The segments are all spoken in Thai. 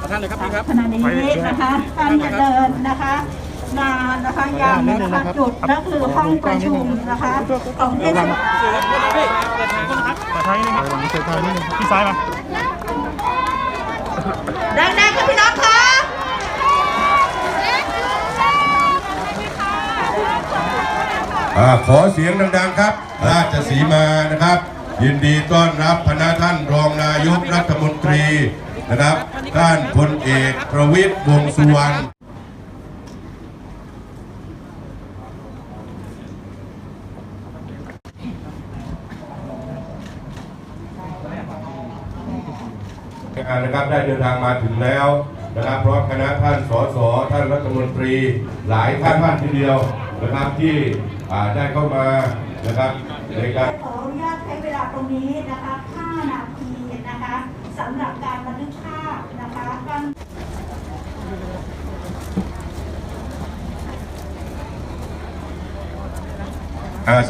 ขอท่านเลยครับพี่ครับขณะนี้นะคะท่านจะเดินนะคะมานะคะยังนะคะจุดนั่นคือห้องประชุมนะคะของเทศบาลสื่อครับขอโทษนะพี่เปิดทางก่อนนะครับขอท้ายนิดนึงครับเชิญทางนิดนึงพี่ซ้ายมาดังๆค่ะพี่น้องคะอ่าขอเสียงดังๆครับ ราชสีมานะครับ ยินดีต้อนรับพนักท่านรองนายกรัฐมนตรี นะครับท่านพลเอกประวิตรวงสุวรรณนะครับได้เดินทางมาถึงแล้วนะครับพร้อมคณะท่านสสท่านรัฐมนตรี หลายท่านท่านทีเดียวนะครับที่ได้เข้ามานะครับในการขออนุญาตใช้เวลาตรงนี้นะคะ5นาทีนะคะ สำหรับการบันทึกภาพนะคะการ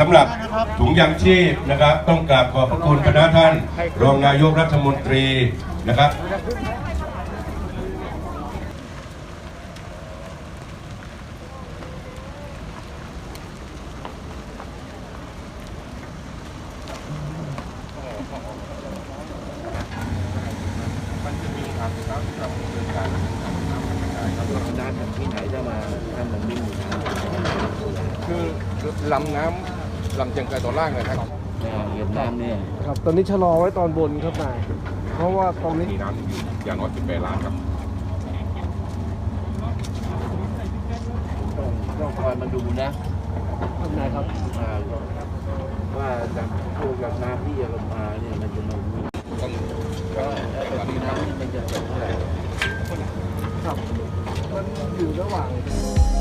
สำหรับถุงยางชีพนะครับ ต้องกราบขอบพระคุณคณะท่าน รองนายกรัฐมนตรีนะครับ คือลำน้ำลำเชียงไกรตอนล่างนะครับเวียดนามเนี่ยครับ ตอนนี้ชะลอไว้ตอนบนครับนายเพราะว่าตรงนี้มีน้ำอยู่อย่างน้อย18ล้านครับต้องต้องคอยมาดูนะครับนายครับอ่าว่าจากพวกจากน้ำที่จะลงมาเนี่ยมันจะมามีต้อง ฟัง